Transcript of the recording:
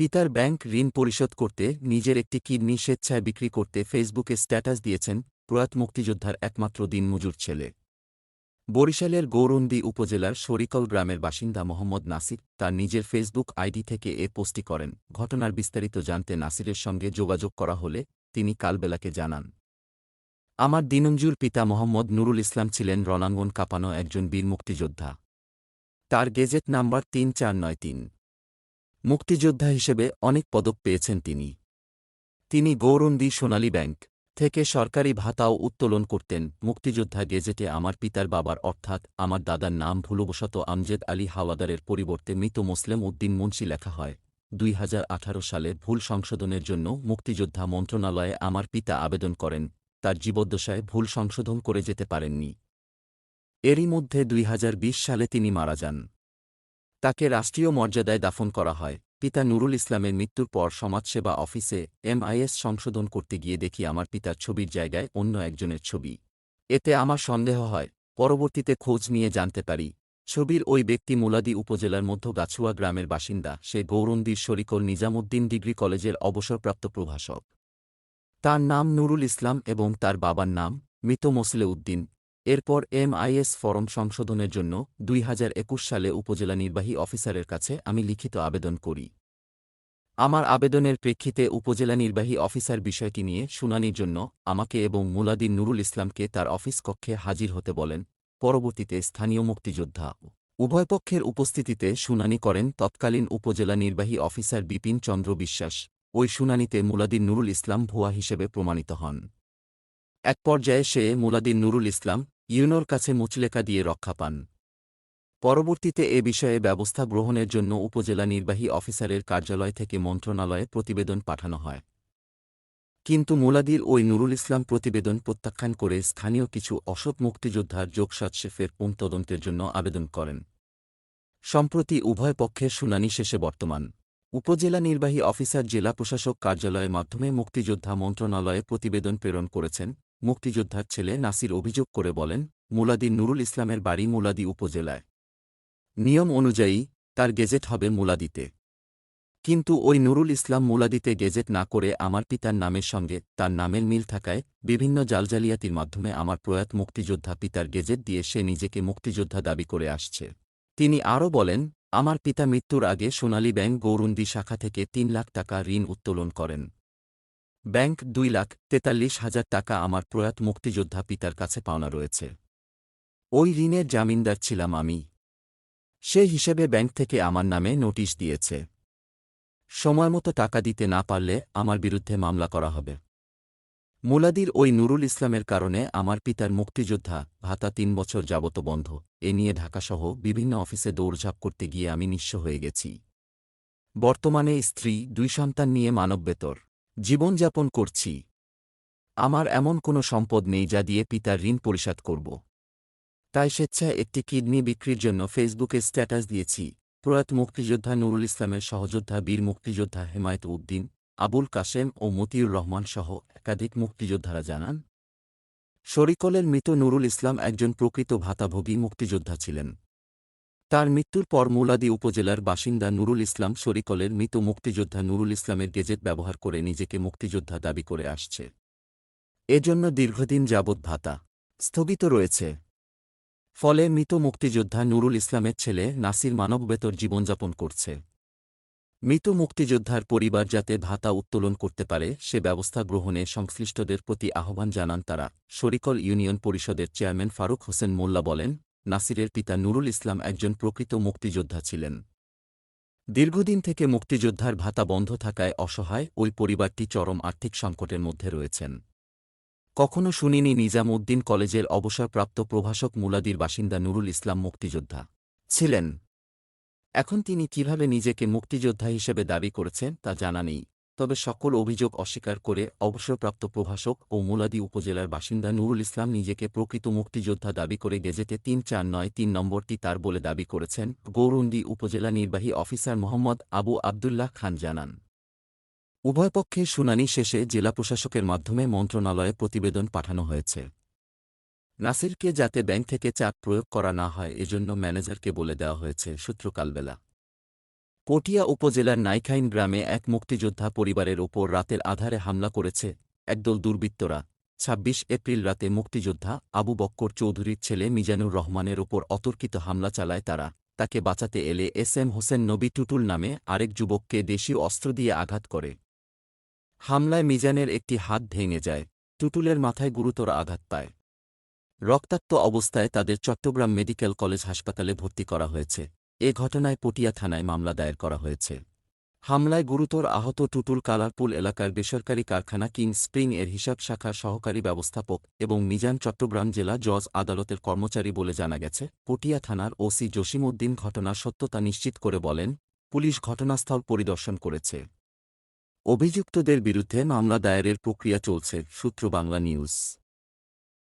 পিতার ব্যাংক ঋণ পরিশোধ করতে নিজের একটি কিডনি স্বেচ্ছায় বিক্রি করতে ফেসবুকে স্ট্যাটাস দিয়েছেন প্রয়াত মুক্তিযোদ্ধার একমাত্র দিনমজুর ছেলে। বরিশালের গৌরন্দী উপজেলার শরিকল গ্রামের বাসিন্দা মোহাম্মদ নাসির তার নিজের ফেসবুক আইডি থেকে এ পোস্টটি করেন। ঘটনার বিস্তারিত জানতে নাসিরের সঙ্গে যোগাযোগ করা হলে তিনি কালবেলাকে জানান, আমার দিনঞ্জুর পিতা মোহাম্মদ নুরুল ইসলাম ছিলেন রণাঙ্গন কাঁপানো একজন বীর মুক্তিযোদ্ধা। তার গেজেট নাম্বার তিন চার নয় তিন। মুক্তিযোদ্ধা হিসেবে অনেক পদক পেয়েছেন তিনি। তিনি গৌরন্দী সোনালী ব্যাংক থেকে সরকারি ভাতাও উত্তোলন করতেন। মুক্তিযোদ্ধা গেজেটে আমার পিতার বাবার অর্থাৎ আমার দাদার নাম ভুলবশত আমজেদ আলী হাওয়াদারের পরিবর্তে মৃত মুসলিম উদ্দিন মুন্সি লেখা হয়। দুই হাজার আঠারো সালে ভুল সংশোধনের জন্য মুক্তিযোদ্ধা মন্ত্রণালয়ে আমার পিতা আবেদন করেন। তার জীবদ্দশায় ভুল সংশোধন করে যেতে পারেননি। এরই মধ্যে দুই হাজার বিশ সালে তিনি মারা যান। তাকে রাষ্ট্রীয় মর্যাদায় দাফন করা হয়। পিতা নুরুল ইসলামের মৃত্যুর পর সমাজসেবা অফিসে এমআইএস সংশোধন করতে গিয়ে দেখি আমার পিতার ছবির জায়গায় অন্য একজনের ছবি। এতে আমার সন্দেহ হয়, পরবর্তীতে খোঁজ নিয়ে জানতে পারি, ছবির ওই ব্যক্তি মুলাদি উপজেলার মধ্য গাছুয়া গ্রামের বাসিন্দা, সে গৌরন্দির শরিকল নিজামুদ্দিন ডিগ্রি কলেজের অবসরপ্রাপ্ত প্রভাষক। তার নাম নুরুল ইসলাম এবং তার বাবার নাম মৃত মোসলে উদ্দিন। এরপর এমআইএস ফরম সংশোধনের জন্য দুই হাজার একুশ সালে উপজেলা নির্বাহী অফিসারের কাছে আমি লিখিত আবেদন করি। আমার আবেদনের প্রেক্ষিতে উপজেলা নির্বাহী অফিসার বিষয়টি নিয়ে শুনানির জন্য আমাকে এবং মুলাদিন নুরুল ইসলামকে তার অফিস কক্ষে হাজির হতে বলেন। পরবর্তীতে স্থানীয় মুক্তিযোদ্ধা উভয় পক্ষের উপস্থিতিতে শুনানি করেন তৎকালীন উপজেলা নির্বাহী অফিসার বিপিন চন্দ্র বিশ্বাস। ওই শুনানিতে মুলাদিন নুরুল ইসলাম ভুয়া হিসেবে প্রমাণিত হন। এক পর্যায়ে সে মুলাদিন নুরুল ইসলাম ইউনোর কাছে মুচলেকা দিয়ে রক্ষা পান। পরবর্তীতে এ বিষয়ে ব্যবস্থা গ্রহণের জন্য উপজেলা নির্বাহী অফিসারের কার্যালয় থেকে মন্ত্রণালয়ে প্রতিবেদন পাঠানো হয়। কিন্তু মুলাদির ওই নুরুল ইসলাম প্রতিবেদন প্রত্যাখ্যান করে স্থানীয় কিছু অসৎ মুক্তিযোদ্ধার যোগসাৎসেফের পুন তদন্তের জন্য আবেদন করেন। সম্প্রতি উভয় পক্ষের শুনানি শেষে বর্তমান। উপজেলা নির্বাহী অফিসার জেলা প্রশাসক কার্যালয়ের মাধ্যমে মুক্তিযোদ্ধা মন্ত্রণালয়ে প্রতিবেদন প্রেরণ করেছেন। মুক্তিযোদ্ধার ছেলে নাসির অভিযোগ করে বলেন, মুলাদি নুরুল ইসলামের বাড়ি মুলাদি উপজেলায়। নিয়ম অনুযায়ী, তার গেজেট হবে মুলাদিতে। কিন্তু ওই নুরুল ইসলাম মুলাদিতে গেজেট না করে আমার পিতার নামের সঙ্গে তার নামের মিল থাকায় বিভিন্ন জালজালিয়াতির মাধ্যমে আমার প্রয়াত মুক্তিযোদ্ধা পিতার গেজেট দিয়ে সে নিজেকে মুক্তিযোদ্ধা দাবি করে আসছে। তিনি আরও বলেন, আমার পিতা মৃত্যুর আগে সোনালী ব্যাংক গৌরুন্দি শাখা থেকে তিন লাখ টাকা ঋণ উত্তোলন করেন। ব্যাংক দুই লাখ তেতাল্লিশ হাজার টাকা আমার প্রয়াত মুক্তিযোদ্ধা পিতার কাছে পাওনা রয়েছে। ওই ঋণের জামিনদার ছিলাম আমি। সে হিসেবে ব্যাংক থেকে আমার নামে নোটিশ দিয়েছে। সময়মতো টাকা দিতে না পারলে আমার বিরুদ্ধে মামলা করা হবে। মুলাদির ওই নুরুল ইসলামের কারণে আমার পিতার মুক্তিযোদ্ধা ভাতা তিন বছর যাবত বন্ধ। এ নিয়ে ঢাকাসহ বিভিন্ন অফিসে দৌড়ঝাঁপ করতে গিয়ে আমি নিঃস্ব হয়ে গেছি। বর্তমানে স্ত্রী, দুই সন্তান নিয়ে মানববেতর। জীবনযাপন করছি। আমার এমন কোনো সম্পদ নেই যা দিয়ে পিতার ঋণ পরিশোধ করব। তাই স্বেচ্ছায় একটি কিডনি বিক্রির জন্য ফেসবুকে স্ট্যাটাস দিয়েছি। প্রয়াত মুক্তিযোদ্ধা নুরুল ইসলামের সহযোদ্ধা বীর মুক্তিযোদ্ধা হেমায়ত উদ্দিন, আবুল কাশেম ও মতিউর রহমান সহ একাধিক মুক্তিযোদ্ধারা জানান, শরিকলের মৃত নুরুল ইসলাম একজন প্রকৃত ভাতাভোগী মুক্তিযোদ্ধা ছিলেন। তার মৃত্যুর পর মুলাদি উপজেলার বাসিন্দা নুরুল ইসলাম শরিকলের মৃত মুক্তিযোদ্ধা নুরুল ইসলামের গেজেট ব্যবহার করে নিজেকে মুক্তিযোদ্ধা দাবি করে আসছে। এজন্য দীর্ঘদিন যাবৎ ভাতা স্থগিত রয়েছে। ফলে মৃত মুক্তিযোদ্ধা নুরুল ইসলামের ছেলে নাসির মানববেতর জীবনযাপন করছে। মৃত মুক্তিযোদ্ধার পরিবার যাতে ভাতা উত্তোলন করতে পারে, সে ব্যবস্থা গ্রহণে সংশ্লিষ্টদের প্রতি আহ্বান জানান তারা, শরিকল ইউনিয়ন পরিষদের চেয়ারম্যান ফারুক হোসেন মোল্লা বলেন। নাসিরের পিতা নুরুল ইসলাম একজন প্রকৃত মুক্তিযোদ্ধা ছিলেন। দীর্ঘদিন থেকে মুক্তিযোদ্ধার ভাতা বন্ধ থাকায় অসহায় ওই পরিবারটি চরম আর্থিক সংকটের মধ্যে রয়েছেন। কখনো শুনিনি নিজাম উদ্দিন কলেজের অবসরপ্রাপ্ত প্রভাষক মুলাদির বাসিন্দা নুরুল ইসলাম মুক্তিযোদ্ধা ছিলেন। এখন তিনি কীভাবে নিজেকে মুক্তিযোদ্ধা হিসেবে দাবি করেছেন তা জানা নেই। তবে সকল অভিযোগ অস্বীকার করে অবসরপ্রাপ্ত প্রভাষক ও মুলাদি উপজেলার বাসিন্দা নুরুল ইসলাম নিজেকে প্রকৃত মুক্তিযোদ্ধা দাবি করে গেজেটে তিন চার নয় তিন নম্বরটি তার বলে দাবি করেছেন গৌরন্দি উপজেলা নির্বাহী অফিসার মোহাম্মদ আবু আবদুল্লাহ খান জানান। উভয় পক্ষে শুনানি শেষে জেলা প্রশাসকের মাধ্যমে মন্ত্রণালয়ে প্রতিবেদন পাঠানো হয়েছে। নাসিরকে যাতে ব্যাংক থেকে চাপ প্রয়োগ করা না হয়, এজন্য ম্যানেজারকে বলে দেওয়া হয়েছে সূত্রকালবেলা পটিয়া উপজেলার নাইখাইন গ্রামে এক মুক্তিযোদ্ধা পরিবারের ওপর রাতের আধারে হামলা করেছে একদল দুর্বৃত্তরা। ছাব্বিশ এপ্রিল রাতে মুক্তিযোদ্ধা আবু বক্কর চৌধুরীর ছেলে মিজানুর রহমানের ওপর অতর্কিত হামলা চালায় তারা। তাকে বাঁচাতে এলে এস এম হোসেন নবী টুটুল নামে আরেক যুবককে দেশীয় অস্ত্র দিয়ে আঘাত করে। হামলায় মিজানের একটি হাত ভেঙে যায়। টুটুলের মাথায় গুরুতর আঘাত পায়। রক্তাক্ত অবস্থায় তাদের চট্টগ্রাম মেডিকেল কলেজ হাসপাতালে ভর্তি করা হয়েছে। এ ঘটনায় পটিয়া থানায় মামলা দায়ের করা হয়েছে। হামলায় গুরুতর আহত টুটুল কালারপুল এলাকার বেসরকারি কারখানা কিং স্প্রিং এর হিসাব শাখার সহকারী ব্যবস্থাপক এবং মিজান চট্টগ্রাম জেলা জজ আদালতের কর্মচারী বলে জানা গেছে, পটিয়া থানার ওসি জসিমউদ্দিন ঘটনার সত্যতা নিশ্চিত করে বলেন, পুলিশ ঘটনাস্থল পরিদর্শন করেছে। অভিযুক্তদের বিরুদ্ধে মামলা দায়েরের প্রক্রিয়া চলছে, সূত্র বাংলা নিউজ।